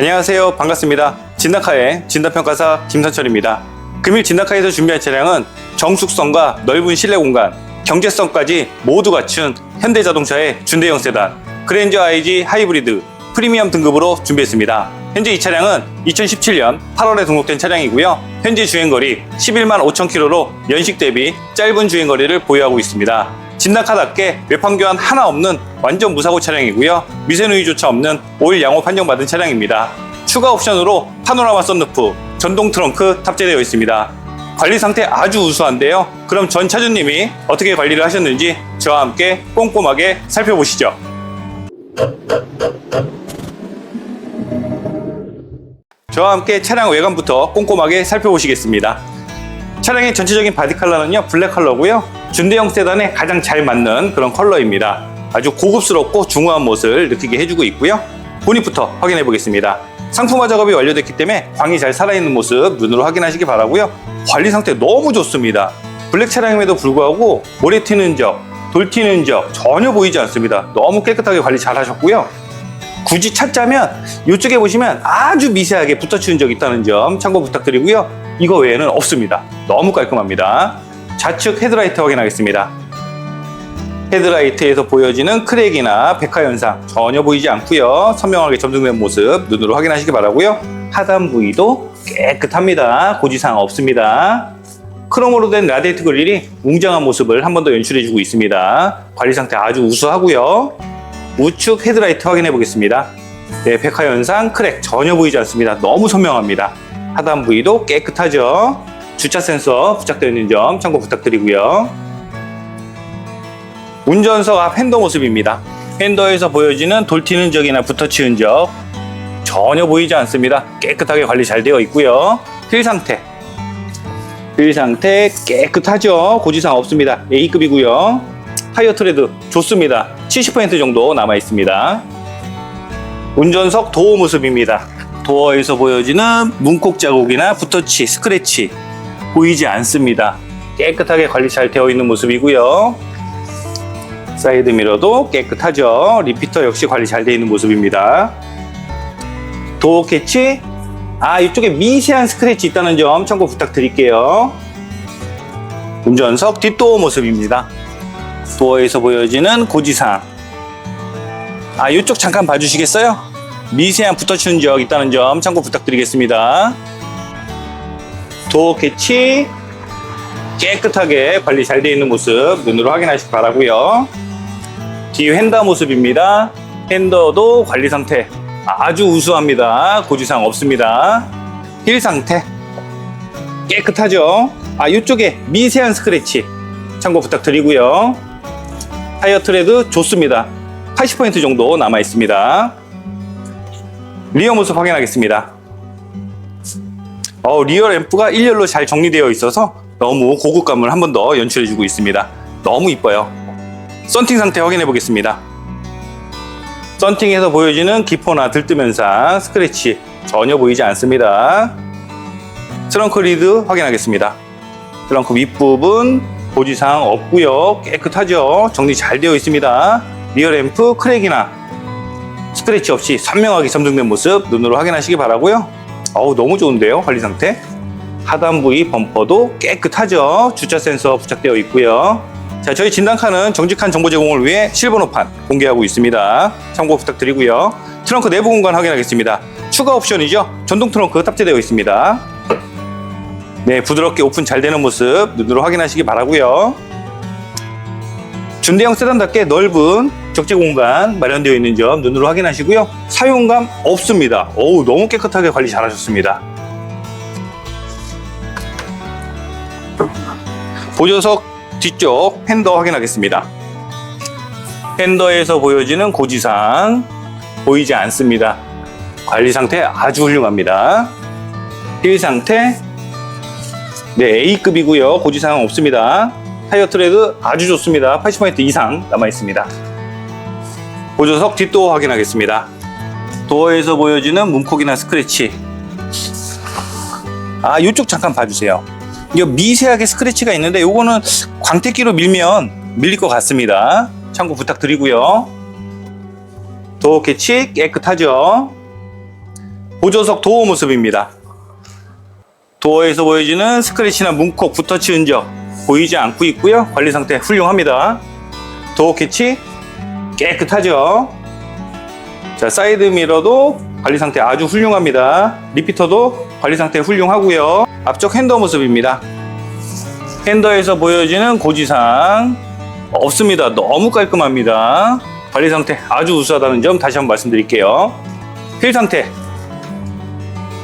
안녕하세요. 반갑습니다. 진다카의 진단평가사 김선철입니다. 금일 진다카에서 준비한 차량은 정숙성과 넓은 실내 공간, 경제성까지 모두 갖춘 현대자동차의 준대형 세단, 그랜저 IG 하이브리드 프리미엄 등급으로 준비했습니다. 현재 이 차량은 2017년 8월에 등록된 차량이고요. 현재 주행거리 11만 5천 킬로로 연식 대비 짧은 주행거리를 보유하고 있습니다. 진단카답게 외판 교환 하나 없는 완전 무사고 차량이고요. 미세누이조차 없는 오일 양호 판정받은 차량입니다. 추가 옵션으로 파노라마 썬루프, 전동 트렁크 탑재되어 있습니다. 관리 상태 아주 우수한데요. 그럼 전 차주님이 어떻게 관리를 하셨는지 저와 함께 꼼꼼하게 살펴보시죠. 저와 함께 차량 외관부터 꼼꼼하게 살펴보시겠습니다. 차량의 전체적인 바디 컬러는요 블랙 컬러고요 준대형 세단에 가장 잘 맞는 그런 컬러입니다. 아주 고급스럽고 중후한 멋을 느끼게 해주고 있고요. 본닛부터 확인해 보겠습니다. 상품화 작업이 완료됐기 때문에 광이 잘 살아있는 모습 눈으로 확인하시기 바라고요. 관리 상태 너무 좋습니다. 블랙 차량임에도 불구하고 모래 튀는 적, 돌 튀는 적 전혀 보이지 않습니다. 너무 깨끗하게 관리 잘 하셨고요. 굳이 찾자면 이쪽에 보시면 아주 미세하게 붙어치는 적 있다는 점 참고 부탁드리고요. 이거 외에는 없습니다. 너무 깔끔합니다. 좌측 헤드라이트 확인하겠습니다. 헤드라이트에서 보여지는 크랙이나 백화 현상 전혀 보이지 않고요. 선명하게 점등된 모습 눈으로 확인하시기 바라고요. 하단 부위도 깨끗합니다. 고지사항 없습니다. 크롬으로 된 라디에이트 그릴이 웅장한 모습을 한 번 더 연출해주고 있습니다. 관리 상태 아주 우수하고요. 우측 헤드라이트 확인해 보겠습니다. 네, 백화 현상 크랙 전혀 보이지 않습니다. 너무 선명합니다. 하단 부위도 깨끗하죠. 주차 센서 부착되어 있는 점 참고 부탁드리고요. 운전석 앞 핸더 모습입니다. 핸더에서 보여지는 돌 튀는 적이나 붙어치 흔적 전혀 보이지 않습니다. 깨끗하게 관리 잘 되어 있고요. 휠 상태 휠 상태 깨끗하죠. 고지사항 없습니다. A급이고요. 타이어 트레드 좋습니다. 70% 정도 남아 있습니다. 운전석 도어 모습입니다. 도어에서 보여지는 문콕 자국이나 붓터치, 스크래치 보이지 않습니다. 깨끗하게 관리 잘 되어 있는 모습이고요. 사이드 미러도 깨끗하죠. 리피터 역시 관리 잘 되어 있는 모습입니다. 도어 캐치 아 이쪽에 미세한 스크래치 있다는 점 참고 부탁드릴게요. 운전석 뒷도어 모습입니다. 도어에서 보여지는 고지사항. 아, 이쪽 잠깐 봐주시겠어요? 미세한 붙어치는 적 있다는 점 참고 부탁드리겠습니다. 캐치 깨끗하게 관리 잘 되어 있는 모습 눈으로 확인하시기 바라고요. 뒤 핸더 모습입니다. 핸더도 관리 상태 아주 우수합니다. 고지사항 없습니다. 힐 상태 깨끗하죠? 아, 이쪽에 미세한 스크래치 참고 부탁드리고요. 타이어 트레드 좋습니다. 80% 정도 남아 있습니다. 리어 모습 확인하겠습니다. 어, 리어 램프가 일렬로 잘 정리되어 있어서 너무 고급감을 한 번 더 연출해주고 있습니다. 너무 이뻐요. 썬팅 상태 확인해 보겠습니다. 썬팅에서 보여지는 기포나 들뜨면상 스크래치 전혀 보이지 않습니다. 트렁크 리드 확인하겠습니다. 트렁크 윗부분 고지사항 없고요 깨끗하죠 정리 잘 되어 있습니다 리어 램프 크랙이나 스크래치 없이 선명하게 점등된 모습 눈으로 확인하시기 바라고요 어우 너무 좋은데요 관리 상태? 하단 부위 범퍼도 깨끗하죠? 주차 센서 부착되어 있고요. 자 저희 진단카는 정직한 정보 제공을 위해 실번호판 공개하고 있습니다. 참고 부탁드리고요. 트렁크 내부 공간 확인하겠습니다. 추가 옵션이죠? 전동 트렁크 탑재되어 있습니다. 네, 부드럽게 오픈 잘 되는 모습 눈으로 확인하시기 바라고요. 준대형 세단답게 넓은 적재 공간 마련되어 있는 점 눈으로 확인하시고요. 사용감 없습니다. 어우, 너무 깨끗하게 관리 잘 하셨습니다. 보조석 뒤쪽 핸더 확인하겠습니다. 핸더에서 보여지는 고지사항 보이지 않습니다. 관리 상태 아주 훌륭합니다. 휠 상태 네, A급이고요. 고지사항 없습니다. 타이어 트레드 아주 좋습니다. 80% 이상 남아 있습니다. 보조석 뒷도어 확인하겠습니다. 도어에서 보여지는 문콕이나 스크래치. 아, 이쪽 잠깐 봐주세요. 이 미세하게 스크래치가 있는데 요거는 광택기로 밀면 밀릴 것 같습니다. 참고 부탁드리고요. 도어 캐치 깨끗하죠. 보조석 도어 모습입니다. 도어에서 보여지는 스크래치나 문콕, 붓터치 흔적 보이지 않고 있고요. 관리 상태 훌륭합니다. 도어 캐치 깨끗하죠. 자, 사이드 미러도 관리 상태 아주 훌륭합니다. 리피터도 관리 상태 훌륭하고요. 앞쪽 핸더 모습입니다. 핸더에서 보여지는 고지상 없습니다. 너무 깔끔합니다. 관리 상태 아주 우수하다는 점 다시 한번 말씀드릴게요. 휠 상태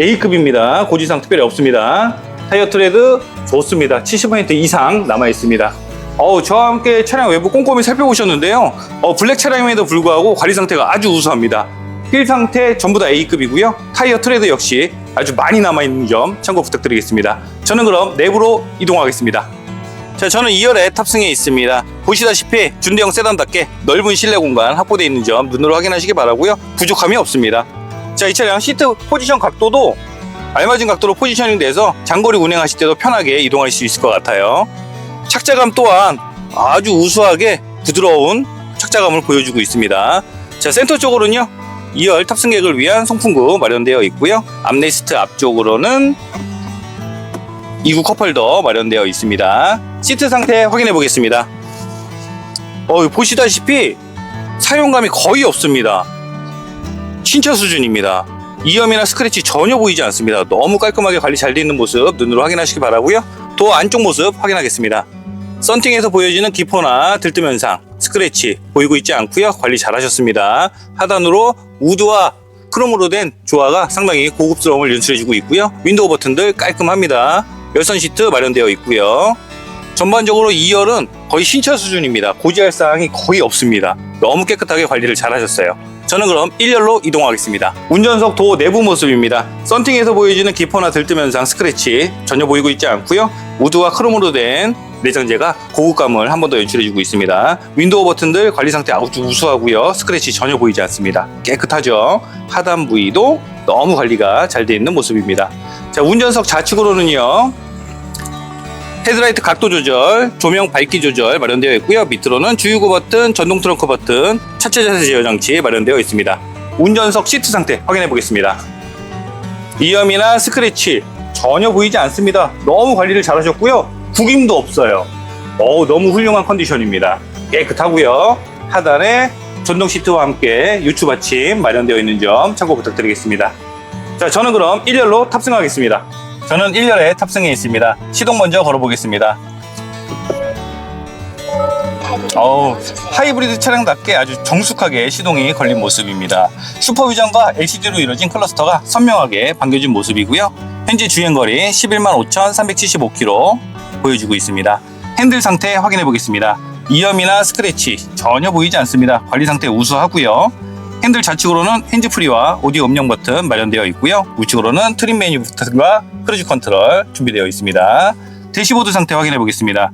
A급입니다. 고지상 특별히 없습니다. 타이어 트레드 좋습니다. 70% 이상 남아 있습니다. 어우, 저와 함께 차량 외부 꼼꼼히 살펴보셨는데요. 어, 블랙 차량임에도 불구하고 관리 상태가 아주 우수합니다. 휠 상태 전부 다 A급이고요. 타이어 트레드 역시 아주 많이 남아있는 점 참고 부탁드리겠습니다. 저는 그럼 내부로 이동하겠습니다. 자, 저는 2열에 탑승해 있습니다. 보시다시피 준대형 세단답게 넓은 실내 공간 확보되어 있는 점 눈으로 확인하시기 바라고요. 부족함이 없습니다. 자, 이 차량 시트 포지션 각도도 알맞은 각도로 포지셔닝 돼서 장거리 운행하실 때도 편하게 이동할 수 있을 것 같아요. 착자감 또한 아주 우수하게 부드러운 착자감을 보여주고 있습니다. 자, 센터 쪽으로는요. 2열 탑승객을 위한 송풍구 마련되어 있고요. 암레스트 앞쪽으로는 2구 컵홀더 마련되어 있습니다. 시트 상태 확인해 보겠습니다. 어, 보시다시피 사용감이 거의 없습니다. 신차 수준입니다. 이염이나 스크래치 전혀 보이지 않습니다. 너무 깔끔하게 관리 잘 되어 있는 모습 눈으로 확인하시기 바라고요. 도어 안쪽 모습 확인하겠습니다. 썬팅에서 보여지는 기포나 들뜸 현상, 스크래치 보이고 있지 않고요. 관리 잘 하셨습니다. 하단으로 우드와 크롬으로 된 조화가 상당히 고급스러움을 연출해주고 있고요. 윈도우 버튼들 깔끔합니다. 열선 시트 마련되어 있고요. 전반적으로 2열은 거의 신차 수준입니다. 고지할 사항이 거의 없습니다. 너무 깨끗하게 관리를 잘 하셨어요. 저는 그럼 1열로 이동하겠습니다. 운전석 도어 내부 모습입니다. 썬팅에서 보여지는 기포나 들뜸 현상 스크래치 전혀 보이고 있지 않고요. 우드와 크롬으로 된 내장재가 고급감을 한 번 더 연출해주고 있습니다. 윈도우 버튼들 관리 상태 아주 우수하고요. 스크래치 전혀 보이지 않습니다. 깨끗하죠. 하단 부위도 너무 관리가 잘 되어 있는 모습입니다. 자, 운전석 좌측으로는요. 헤드라이트 각도 조절, 조명 밝기 조절 마련되어 있고요. 밑으로는 주유구 버튼, 전동 트렁크 버튼, 차체 자세 제어 장치 마련되어 있습니다. 운전석 시트 상태 확인해 보겠습니다. 이염이나 스크래치 전혀 보이지 않습니다. 너무 관리를 잘 하셨고요. 구김도 없어요. 어우, 너무 훌륭한 컨디션입니다. 깨끗하고요. 하단에 전동 시트와 함께 유추 받침 마련되어 있는 점 참고 부탁드리겠습니다. 자, 저는 그럼 1열로 탑승하겠습니다. 저는 1열에 탑승해 있습니다. 시동 먼저 걸어보겠습니다. 어우, 하이브리드 차량답게 아주 정숙하게 시동이 걸린 모습입니다. 슈퍼비전과 LCD로 이루어진 클러스터가 선명하게 반겨진 모습이고요. 현재 주행거리 11만 5,375km 보여주고 있습니다. 핸들 상태 확인해 보겠습니다. 이염이나 스크래치 전혀 보이지 않습니다. 관리 상태 우수하고요. 핸들 좌측으로는 핸즈프리와 오디오 음영 버튼 마련되어 있고요. 우측으로는 트림 메뉴 버튼과 크루즈 컨트롤 준비되어 있습니다. 대시보드 상태 확인해 보겠습니다.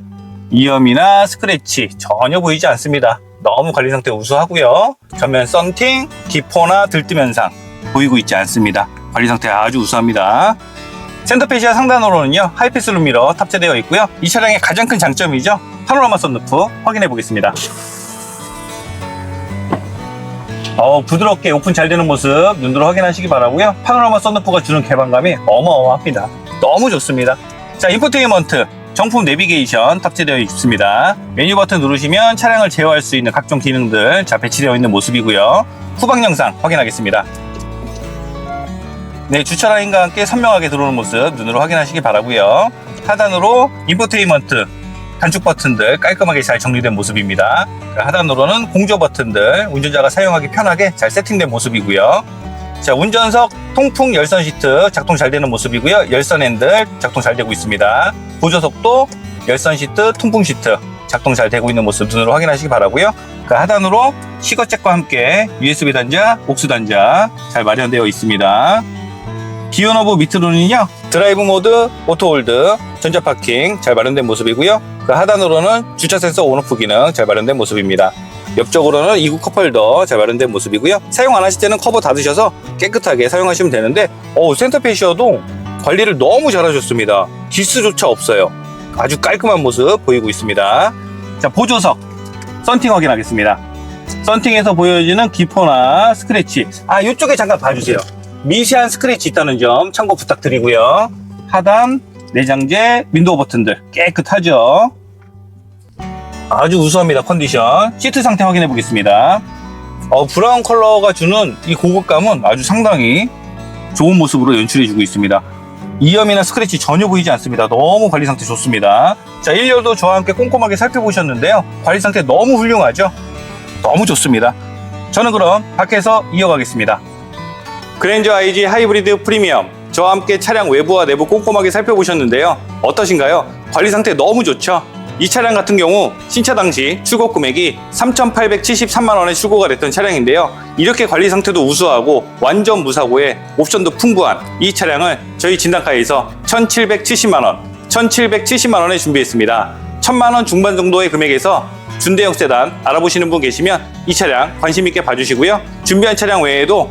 이염이나 스크래치 전혀 보이지 않습니다. 너무 관리 상태 우수하고요. 전면 썬팅, 기포나 들뜸 현상 보이고 있지 않습니다. 관리 상태 아주 우수합니다. 센터페시아 상단으로는요 하이패스 룸미러 탑재되어 있고요. 이 차량의 가장 큰 장점이죠 파노라마 썬루프 확인해 보겠습니다. 어, 부드럽게 오픈 잘 되는 모습 눈으로 확인하시기 바라고요. 파노라마 썬루프가 주는 개방감이 어마어마합니다. 너무 좋습니다. 자, 인포테인먼트 정품 내비게이션 탑재되어 있습니다. 메뉴 버튼 누르시면 차량을 제어할 수 있는 각종 기능들 자 배치되어 있는 모습이고요. 후방 영상 확인하겠습니다. 네, 주차 라인과 함께 선명하게 들어오는 모습 눈으로 확인하시기 바라고요. 하단으로 인포테인먼트 단축 버튼들 깔끔하게 잘 정리된 모습입니다. 그 하단으로는 공조 버튼들 운전자가 사용하기 편하게 잘 세팅된 모습이고요. 자, 운전석 통풍 열선 시트 작동 잘 되는 모습이고요. 열선 핸들 작동 잘 되고 있습니다. 보조석도 열선 시트, 통풍 시트 작동 잘 되고 있는 모습 눈으로 확인하시기 바라고요. 그 하단으로 시거잭과 함께 USB 단자, 옥수 단자 잘 마련되어 있습니다. 기어너브 밑으로는요 드라이브 모드, 오토 홀드, 전자 파킹 잘 마련된 모습이고요. 그 하단으로는 주차 센서 온오프 기능 잘 마련된 모습입니다. 옆쪽으로는 2구 컵홀더 잘 마련된 모습이고요. 사용 안 하실 때는 커버 닫으셔서 깨끗하게 사용하시면 되는데 어 센터페시어도 관리를 너무 잘하셨습니다. 기스조차 없어요. 아주 깔끔한 모습 보이고 있습니다. 자 보조석 썬팅 확인하겠습니다. 썬팅에서 보여지는 기포나 스크래치 아 이쪽에 잠깐 봐주세요. 미세한 스크래치 있다는 점 참고 부탁드리고요. 하단, 내장재, 윈도우 버튼들 깨끗하죠? 아주 우수합니다, 컨디션. 시트 상태 확인해 보겠습니다. 어, 브라운 컬러가 주는 이 고급감은 아주 상당히 좋은 모습으로 연출해 주고 있습니다. 이염이나 스크래치 전혀 보이지 않습니다. 너무 관리 상태 좋습니다. 자, 1열도 저와 함께 꼼꼼하게 살펴보셨는데요. 관리 상태 너무 훌륭하죠? 너무 좋습니다. 저는 그럼 밖에서 이어가겠습니다. 그랜저 IG 하이브리드 프리미엄 저와 함께 차량 외부와 내부 꼼꼼하게 살펴보셨는데요. 어떠신가요? 관리 상태 너무 좋죠? 이 차량 같은 경우 신차 당시 출고 금액이 3,873만 원에 출고가 됐던 차량인데요. 이렇게 관리 상태도 우수하고 완전 무사고에 옵션도 풍부한 이 차량을 저희 진단카에서 1,770만 원, 1,770만 원에 준비했습니다. 1,000만 원 중반 정도의 금액에서 준대형 세단 알아보시는 분 계시면 이 차량 관심 있게 봐주시고요. 준비한 차량 외에도